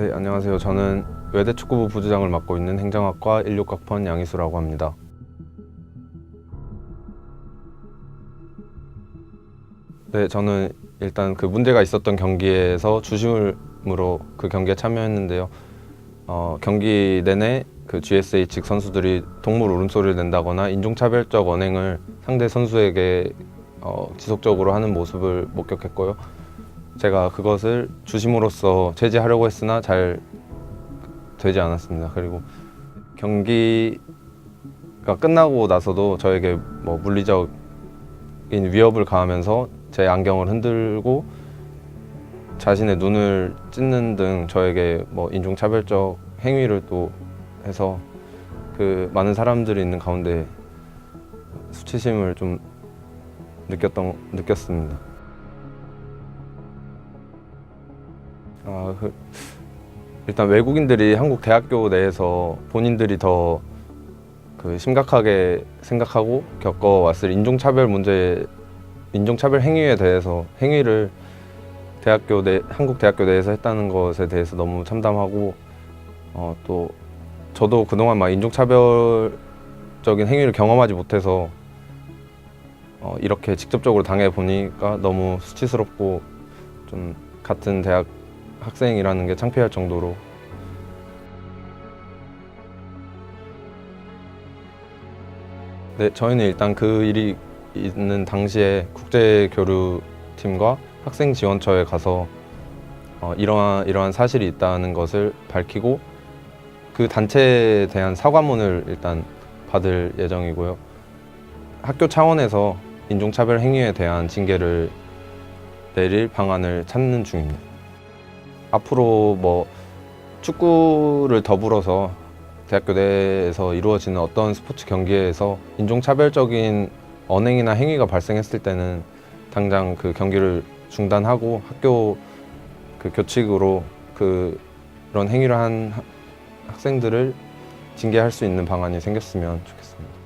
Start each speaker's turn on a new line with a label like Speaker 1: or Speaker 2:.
Speaker 1: 네, 안녕하세요. 저는 외대 축구부 부주장을 맡고 있는 행정학과 16학번 양희수라고 합니다. 네, 저는 일단 그 문제가 있었던 경기에서 주심으로 그 경기에 참여했는데요. 어, 경기 내내 그 GSA 측 선수들이 동물 울음소리를 낸다거나 인종차별적 언행을 상대 선수에게 어, 지속적으로 하는 모습을 목격했고요. 제가 그것을 주심으로서 제지하려고 했으나 잘 되지 않았습니다. 그리고 경기가 끝나고 나서도 저에게 뭐 물리적인 위협을 가하면서 제 안경을 흔들고 자신의 눈을 찢는 등 저에게 뭐 인종차별적 행위를 또 해서 그 많은 사람들이 있는 가운데 수치심을 좀 느꼈던 느꼈습니다. 아, 그, 일단 외국인들이 한국 대학교 내에서 본인들이 더 그 심각하게 생각하고 겪어왔을 인종차별 문제, 인종차별 행위에 대해서 행위를 대학교 내 한국 대학교 내에서 했다는 것에 대해서 너무 참담하고 어, 또 저도 그동안 막 인종차별적인 행위를 경험하지 못해서 어, 이렇게 직접적으로 당해 보니까 너무 수치스럽고 좀 같은 대학 학생이라는 게 창피할 정도로 네, 저희는 일단 그 일이 있는 당시에 국제교류팀과 학생지원처에 가서 어, 이러한 이러한 사실이 있다는 것을 밝히고 그 단체에 대한 사과문을 일단 받을 예정이고요. 학교 차원에서 인종차별 행위에 대한 징계를 내릴 방안을 찾는 중입니다. 앞으로 뭐 축구를 더불어서 대학교 내에서 이루어지는 어떤 스포츠 경기에서 인종차별적인 언행이나 행위가 발생했을 때는 당장 그 경기를 중단하고 학교 그 교칙으로 그 그런 행위를 한 학- 학생들을 징계할 수 있는 방안이 생겼으면 좋겠습니다.